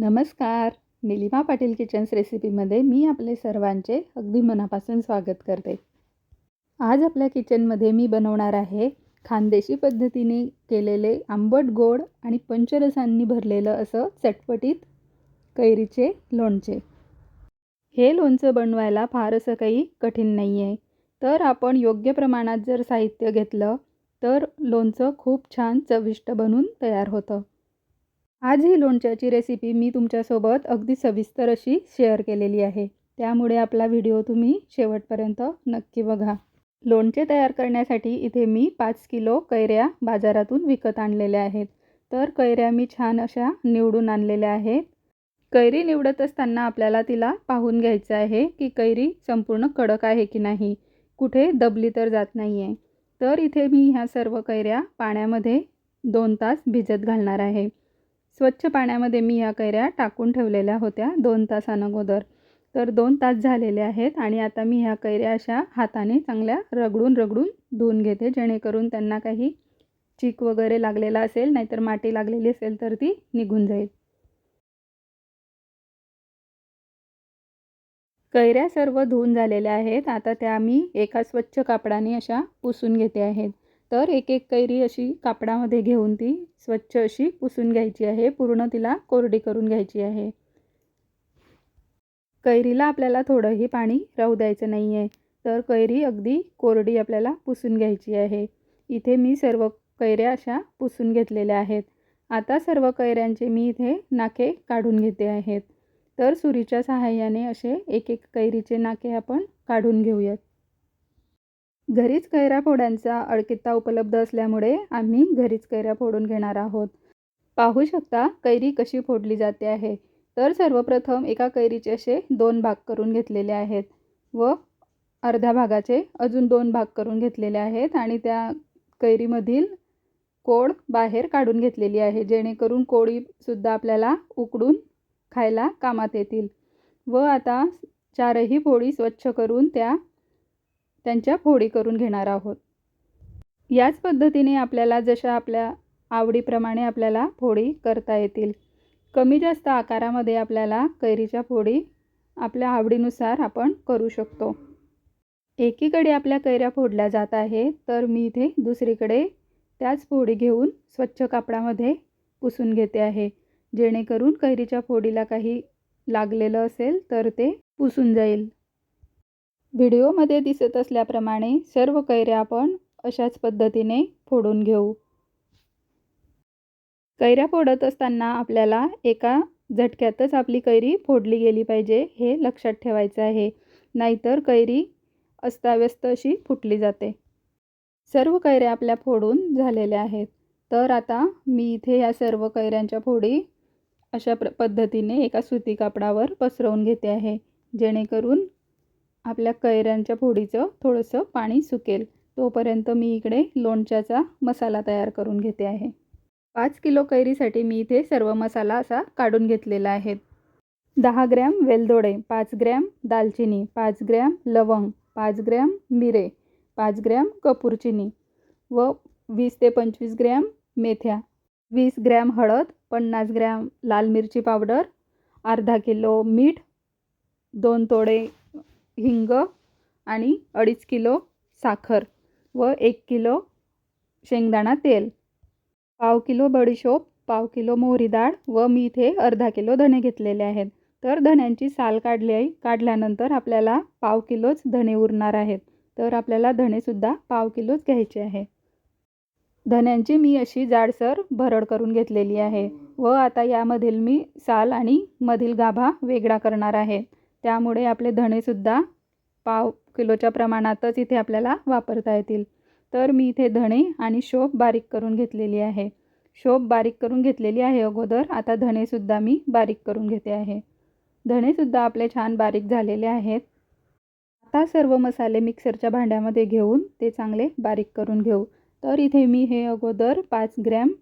नमस्कार. निलिमा पाटील किचन्स रेसिपीमध्ये मी आपले सर्वांचे अगदी मनापासून स्वागत करते. आज आपल्या किचनमध्ये मी बनवणार आहे खानदेशी पद्धतीने केलेले आंबट गोड आणि पंचरसांनी भरलेलं असं चटपटीत कैरीचे लोणचे. हे लोणचं बनवायला फार असं काही कठीण नाही आहे तर आपण योग्य प्रमाणात जर साहित्य घेतलं तर लोणचं खूप छान चविष्ट बनून तयार होतं. आज ही लोणच्याची रेसिपी मी तुमच्यासोबत अगदी सविस्तर अशी शेअर केलेली आहे. त्यामुळे आपला व्हिडिओ तुम्ही शेवटपर्यंत नक्की बघा. लोणचे तयार करण्यासाठी इथे मी पाच किलो कैऱ्या बाजारातून विकत आणलेल्या आहेत. तर कैऱ्या मी छान अशा निवडून आणलेल्या आहेत. कैरी निवडत असताना आपल्याला तिला पाहून घ्यायचं आहे की कैरी संपूर्ण कडक आहे की नाही. कुठे दबली तर जात नाही आहे तर इथे मी ह्या सर्व कैऱ्या पाण्यामध्ये दोन तास भिजत घालणार आहे. स्वच्छ पाण्यामध्ये मी ह्या कैऱ्या टाकून ठेवलेल्या होत्या दोन तासानगोदर तर दोन तास झालेले आहेत आणि आता मी ह्या कैऱ्या अशा हाताने चांगल्या रगडून रगडून धुवून घेते जेणेकरून त्यांना काही चीक वगैरे लागलेला असेल नाहीतर माती लागलेली असेल तर ती निघून जाईल. कैऱ्या सर्व धुवून झालेल्या आहेत. आता त्या मी एका स्वच्छ कापडाने अशा पुसून घेते आहेत. तर एक एक कैरी अशी कापडामध्ये घेऊन ती स्वच्छ अशी पुसून घ्यायची आहे. पूर्ण तिला कोरडी करून घ्यायची आहे. कैरीला आपल्याला थोडंही पाणी राहू द्यायचं नाही आहे तर कैरी अगदी कोरडी आपल्याला पुसून घ्यायची आहे. इथे मी सर्व कैऱ्या अशा पुसून घेतलेल्या आहेत. आता सर्व कैऱ्यांचे मी इथे नाके काढून घेते आहेत. तर सुरीच्या सहाय्याने असे एक एक कैरीचे नाके आपण काढून घेऊयात. घरीच कैऱ्या फोड्यांचा अडकित्ता उपलब्ध असल्यामुळे आम्ही घरीच कैऱ्या फोडून घेणार आहोत. पाहू शकता कैरी कशी फोडली जाते आहे. तर सर्वप्रथम एका कैरीचे असे दोन भाग करून घेतलेले आहेत व अर्ध्या भागाचे अजून दोन भाग करून घेतलेले आहेत आणि त्या कैरीमधील कोड बाहेर काढून घेतलेली आहे जेणेकरून कोळीसुद्धा आपल्याला उकडून खायला कामात येतील. व आता चारही फोडी स्वच्छ करून त्या त्यांच्या फोडी करून घेणार आहोत. याच पद्धतीने आपल्याला जशा आपल्या आवडीप्रमाणे आपल्याला फोडी करता येतील. कमी जास्त आकारामध्ये आपल्याला कैरीच्या फोडी आपल्या आवडीनुसार आपण करू शकतो. एकीकडे आपल्या कैऱ्या फोडल्या जात आहे तर मी इथे दुसरीकडे त्याच फोडी घेऊन स्वच्छ कापडामध्ये पुसून घेते आहे. जेणेकरून कैरीच्या फोडीला काही लागलेलं असेल तर ते पुसून जाईल. व्हिडिओमध्ये दिसत असल्याप्रमाणे सर्व कैऱ्या आपण अशाच पद्धतीने फोडून घेऊ. कैऱ्या फोडत असताना आपल्याला एका झटक्यातच आपली कैरी फोडली गेली पाहिजे हे लक्षात ठेवायचं आहे. नाहीतर कैरी अस्ताव्यस्त अशी फुटली जाते. सर्व कैऱ्या आपल्या फोडून झालेल्या आहेत. तर आता मी इथे या सर्व कैऱ्यांच्या फोडी अशा प्र पद्धतीने एका सुती कापडावर पसरवून घेते आहे. जेणेकरून आपल्या कैऱ्यांच्या फोडीचं थोडंसं पाणी सुकेल. तोपर्यंत मी इकडे लोणच्याचा मसाला तयार करून घेते आहे. पाच किलो कैरीसाठी मी इथे सर्व मसाला असा काढून घेतलेला आहे. दहा ग्रॅम वेलदोडे पाच ग्रॅम दालचिनी पाच ग्रॅम लवंग पाच ग्रॅम मिरे पाच ग्रॅम कपूरचिनी व वीस ते पंचवीस ग्रॅम मेथ्या वीस ग्रॅम हळद पन्नास ग्रॅम लाल मिरची पावडर अर्धा किलो मीठ दोन तोडे हिंग आणि अडीच किलो साखर व एक किलो शेंगदाणा तेल. पाव किलो बडीशोप पाव किलो मोहरी डाळ व मी इथे अर्धा किलो धणे घेतलेले आहेत. तर धण्यांची साल काढली काढल्यानंतर आपल्याला पाव किलोच धणे उरणार आहेत. तर आपल्याला धणेसुद्धा पाव किलोच घ्यायचे आहे. धण्यांची मी अशी जाडसर भरड करून घेतलेली आहे व आता यामधील मी साल आणि मधील गाभा वेगळा करणार आहे. त्यामुळे आपले धणेसुद्धा पाव किलोच्या प्रमाणातच इथे आपल्याला वापरता येतील. तर मी इथे धणे आणि शोप बारीक करून घेतलेली आहे. शोप बारीक करून घेतलेली आहे अगोदर. आता धणेसुद्धा मी बारीक करून घेते आहे. धणेसुद्धा आपले छान बारीक झालेले आहेत. आता सर्व मसाले मिक्सरच्या भांड्यामध्ये घेऊन ते चांगले बारीक करून घेऊ. तर इथे मी हे अगोदर पाच ग्रॅम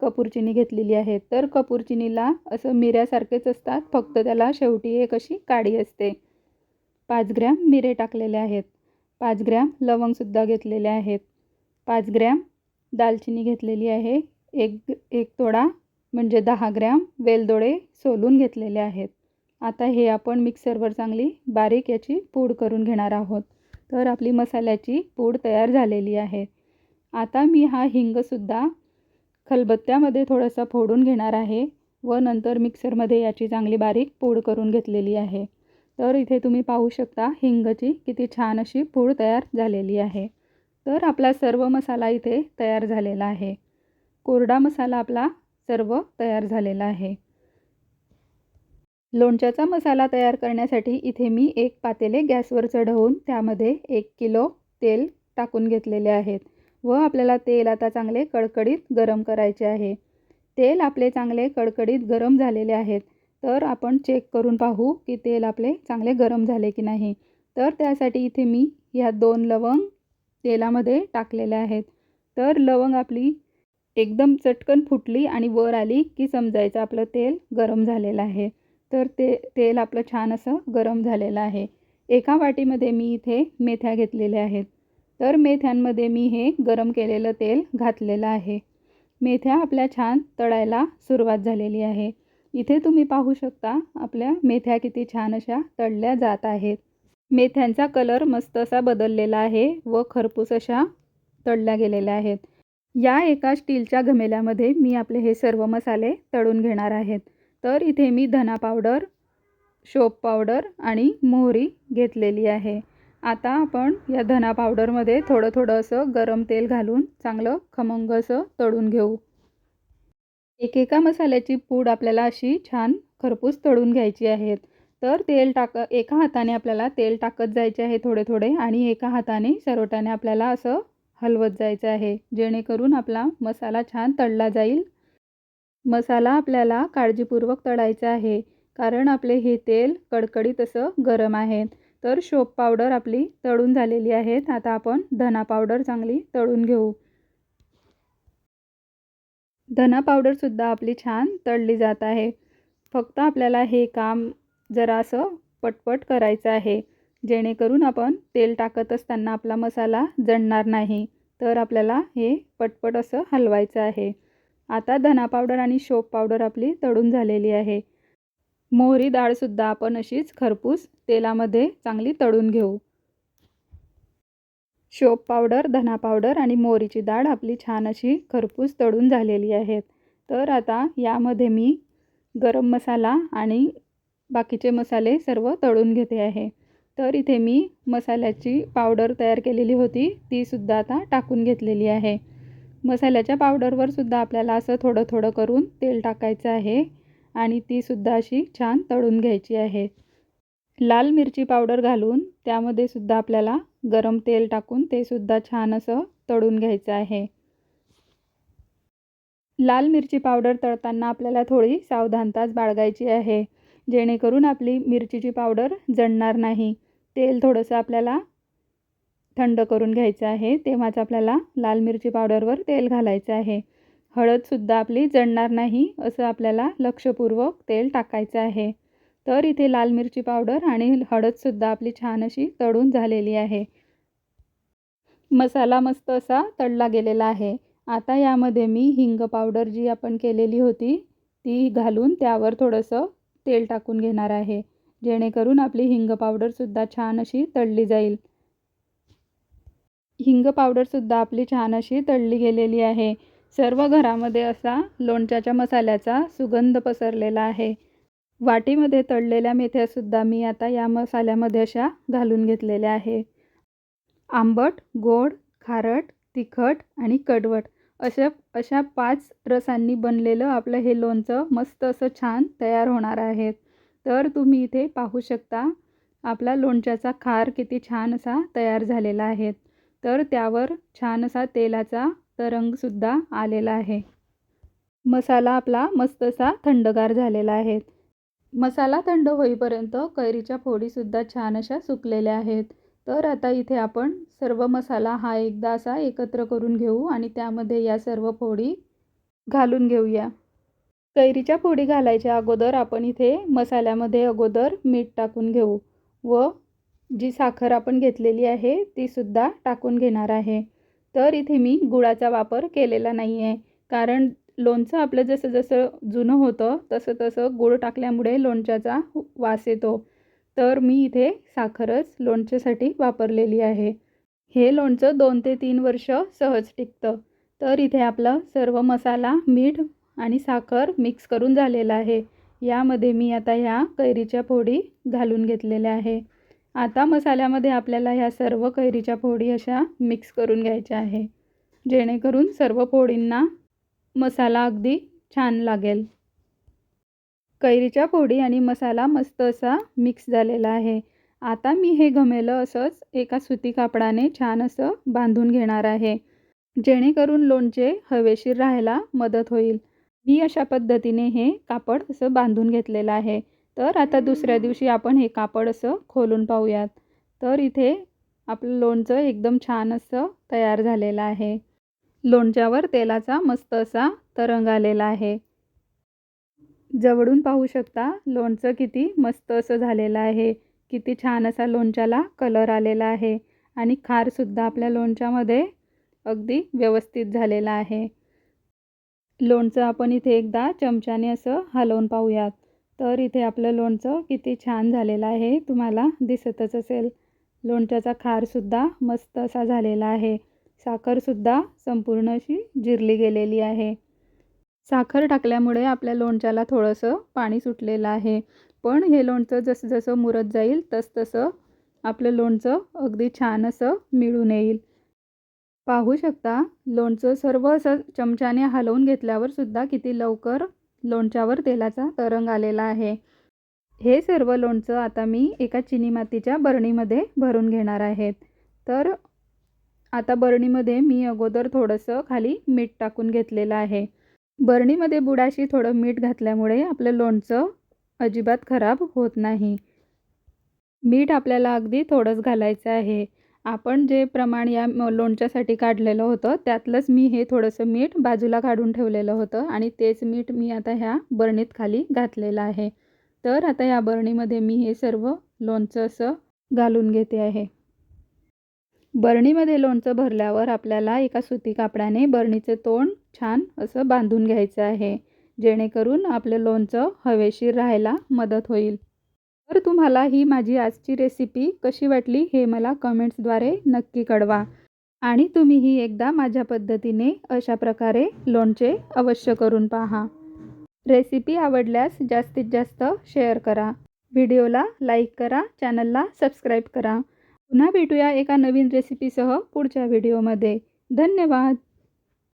कपूरचिनी घेतलेली आहे. तर कपूरचिनीला असं मिऱ्यासारखेच असतात. फक्त त्याला शेवटी एक अशी काडी असते. पाच ग्रॅम मिरे टाकलेले आहेत. पाच ग्रॅम लवंगसुद्धा घेतलेले आहेत. पाच ग्रॅम दालचिनी घेतलेली आहे. एक एक तोडा म्हणजे दहा ग्रॅम वेलदोडे सोलून घेतलेले आहेत. आता हे आपण मिक्सरवर चांगली बारीक याची पूड करून घेणार आहोत. तर आपली मसाल्याची पूड तयार झालेली आहे. आता मी हा हिंगसुद्धा खलबत्त्यामध्ये थोडासा फोडून घेणार आहे व नंतर मिक्सरमध्ये याची चांगली बारीक पूड करून घेतलेली आहे. तर इथे तुम्ही पाहू शकता हिंगची किती छान अशी पूड तयार झालेली आहे. तर आपला सर्व मसाला इथे तयार झालेला आहे. कोरडा मसाला आपला सर्व तयार झालेला आहे. लोणच्याचा मसाला तयार करण्यासाठी इथे मी एक पातेले गॅसवर चढवून त्यामध्ये एक किलो तेल टाकून घेतलेले आहेत. व आपल्याला तेल आता चांगले कडकडीत गरम करायचे आहे. तेल आपले चांगले कडकडीत गरम झालेले आहेत. तर आपण चेक करून पाहू की तेल आपले चांगले गरम झाले की नाही. तर त्यासाठी इथे मी ह्या दोन लवंग तेलामध्ये टाकलेले आहेत. तर लवंग आपली एकदम चटकन फुटली आणि वर आली की समजायचं आपलं तेल गरम झालेलं आहे. तर ते तेल आपलं छान असं गरम झालेलं आहे. एका वाटीमध्ये मी इथे मेथ्या घेतलेल्या आहेत. तर मेथ्यांमध्ये मी हे गरम केलेलं तेल घातलेलं आहे. मेथ्या आपल्या छान तळायला सुरुवात झालेली आहे. इथे तुम्ही पाहू शकता आपल्या मेथ्या किती छान अशा तळल्या जात आहेत. मेथ्यांचा कलर मस्त असा बदललेला आहे व खरपूस अशा तळल्या गेलेल्या आहेत. या एका स्टीलच्या घमेल्यामध्ये मी आपले हे सर्व मसाले तळून घेणार आहेत. तर इथे मी धना पावडर शोप पावडर आणि मोहरी घेतलेली आहे. आता आपण या धना पावडरमध्ये थोडं थोडं असं गरम तेल घालून चांगलं खमंग असं तळून घेऊ. एकेका मसाल्याची पूड आपल्याला अशी छान खरपूस तळून घ्यायची आहेत. तर तेल टाक एका हाताने आपल्याला तेल टाकत जायचे आहे थोडे थोडे आणि एका हाताने सरोटाने आपल्याला असं हलवत जायचं आहे. जेणेकरून आपला मसाला छान तळला जाईल. मसाला आपल्याला काळजीपूर्वक तळायचा आहे. कारण आपले हे तेल कडकडीत असं गरम आहे. तर शोप पावडर आपली तळून झालेली आहेत आता आपण धना पावडर चांगली तळून घेऊ. धना पावडरसुद्धा आपली छान तळली जात आहे. फक्त आपल्याला हे काम जरा असं पटपट करायचं आहे. जेणेकरून आपण तेल टाकत असताना आपला मसाला जळणार नाही. तर आपल्याला हे पटपट असं हलवायचं आहे. आता धना पावडर आणि शोप पावडर आपली तळून झालेली आहे. मोहरी डाळसुद्धा आपण अशीच खरपूस तेलामध्ये चांगली तळून घेऊ. शोप पावडर धना पावडर आणि मोहरीची डाळ आपली छान अशी खरपूस तळून झालेली आहेत. तर आता यामध्ये मी गरम मसाला आणि बाकीचे मसाले सर्व तळून घेते आहे. तर इथे मी मसाल्याची पावडर तयार केलेली होती तीसुद्धा आता टाकून घेतलेली आहे. मसाल्याच्या पावडरवर सुद्धा आपल्याला असं थोडं थोडं करून तेल टाकायचं आहे. आणि तीसुद्धा अशी छान तळून घ्यायची आहे. लाल मिरची पावडर घालून त्यामध्ये सुद्धा आपल्याला गरम तेल टाकून ते सुद्धा छान असं तळून घ्यायचं आहे. लाल मिरची पावडर तळताना आपल्याला थोडी सावधानताच बाळगायची आहे. जेणेकरून आपली मिरचीची पावडर जळणार नाही. तेल थोडंसं आपल्याला थंड करून घ्यायचं आहे. तेव्हाच आपल्याला लाल मिरची पावडरवर तेल घालायचं आहे. हळदसुद्धा आपली जळणार नाही असं आपल्याला लक्षपूर्वक तेल टाकायचं आहे. तर इथे लाल मिरची पावडर आणि हळदसुद्धा आपली छान अशी तळून झालेली आहे. मसाला मस्त असा तळला गेलेला आहे. आता यामध्ये मी हिंग पावडर जी आपण केलेली होती ती घालून त्यावर थोडंसं तेल टाकून घेणार आहे. जेणेकरून आपली हिंग पावडरसुद्धा छान अशी तळली जाईल. हिंग पावडरसुद्धा आपली छान अशी तळली गेलेली आहे. सर्व घरामध्ये असा लोणच्याच्या मसाल्याचा सुगंध पसरलेला आहे. वाटीमध्ये तळलेल्या मेथ्यासुद्धा मी आता या मसाल्यामध्ये अशा घालून घेतलेल्या आहे. आंबट गोड खारट तिखट आणि कडवट अशा अशा पाच रसांनी बनलेलं आपलं हे लोणचं मस्त असं छान तयार होणार आहे. तर तुम्ही इथे पाहू शकता आपला लोणच्याचा खार किती छान असा तयार झालेला आहे. तर त्यावर छान असा तेलाचा रंगसुद्धा आलेला आहे. मसाला आपला मस्त असा थंडगार झालेला आहे. मसाला थंड होईपर्यंत कैरीच्या फोडीसुद्धा छान अशा सुकलेल्या आहेत. तर आता इथे आपण सर्व मसाला हा एकदा असा एकत्र करून घेऊ आणि त्यामध्ये या सर्व फोडी घालून घेऊया. कैरीच्या फोडी घालायच्या अगोदर आपण इथे मसाल्यामध्ये अगोदर मीठ टाकून घेऊ व जी साखर आपण घेतलेली आहे तीसुद्धा टाकून घेणार आहे. तर इथे मी गुळाचा वापर केलेला नाही आहे कारण लोणचं आपलं जसं जसं जुनं होतं तसं तसं गुळ टाकल्यामुळे लोणच्याचा वास येतो. तर मी इथे साखरच लोणच्यासाठी वापरलेली आहे. हे लोणचं दोन ते तीन वर्ष सहज टिकतं. तर इथे आपलं सर्व मसाला मीठ आणि साखर मिक्स करून झालेलं आहे. यामध्ये मी आता ह्या कैरीच्या फोडी घालून घेतलेल्या आहे. आता मसाल्यामध्ये आपल्याला ह्या सर्व कैरीच्या फोडी अशा मिक्स करून घ्यायच्या आहे. जेणेकरून सर्व फोडींना मसाला अगदी छान लागेल. कैरीच्या फोडी आणि मसाला मस्त असा मिक्स झालेला आहे. आता मी हे घमेलं असंच एका सुती कापडाने छान असं बांधून घेणार आहे. जेणेकरून लोणचे हवेशीर राहायला मदत होईल. मी अशा पद्धतीने हे कापड असं बांधून घेतलेलं आहे. तर आता दुसऱ्या दिवशी आपण हे कापड असं खोलून पाहूयात. तर इथे आपलं लोणचं एकदम छान असं तयार झालेलं आहे. लोणच्यावर तेलाचा मस्त असा तरंग आलेला आहे. जवळून पाहू शकता लोणचं किती मस्त असं झालेलं आहे. किती छान असा लोणच्याला कलर आलेला आहे. आणि खारसुद्धा आपल्या लोणच्यामध्ये अगदी व्यवस्थित झालेला आहे. लोणचं आपण इथे एकदा चमच्याने असं हलवून पाहूयात. तर इथे आपलं लोणचं किती छान झालेलं आहे तुम्हाला दिसतच असेल. लोणच्याचा खारसुद्धा मस्त असा झालेला आहे. साखरसुद्धा संपूर्ण अशी जिरली गेलेली आहे. साखर टाकल्यामुळे आपल्या लोणच्याला थोडंसं पाणी सुटलेलं आहे. पण हे लोणचं जसं जसं मुरत जाईल तसतसं आपलं लोणचं अगदी छान असं मिळून येईल. पाहू शकता लोणचं सर्व असं चमच्याने हलवून घेतल्यावर सुद्धा किती लवकर लोणच्यावर तेलाचा तरंग आलेला आहे. हे सर्व लोणचं आता मी एका चिनी मातीच्या बरणीमध्ये भरून घेणार आहेत तर आता बरणीमध्ये मी अगोदर थोडंसं खाली मीठ टाकून घेतलेलं आहे. बरणीमध्ये बुडाशी थोडं मीठ घातल्यामुळे आपलं लोणचं अजिबात खराब होत नाही. मीठ आपल्याला अगदी थोडंच घालायचं आहे. आपण जे प्रमाण या लोणच्यासाठी काढलेलं होतं त्यातलंच मी हे थोडंसं मीठ बाजूला काढून ठेवलेलं होतं आणि तेच मीठ मी आता ह्या बरणीत खाली घातलेलं आहे. तर आता या बरणीमध्ये मी हे सर्व लोणचं असं घालून घेते आहे. बरणीमध्ये लोणचं भरल्यावर आपल्याला एका सुती कापडाने बरणीचं तोंड छान असं बांधून घ्यायचं आहे. जेणेकरून आपलं लोणचं हवेशीर राहायला मदत होईल. तर तुम्हाला ही माझी आजची रेसिपी कशी वाटली हे मला कमेंट्सद्वारे नक्की कळवा. आणि तुम्हीही एकदा माझ्या पद्धतीने अशा प्रकारे लोणचे अवश्य करून पहा. रेसिपी आवडल्यास जास्तीत जास्त शेअर करा. व्हिडिओला लाईक करा चॅनलला सबस्क्राईब करा. पुन्हा भेटूया एका नवीन रेसिपीसह पुढच्या व्हिडिओमध्ये धन्यवाद!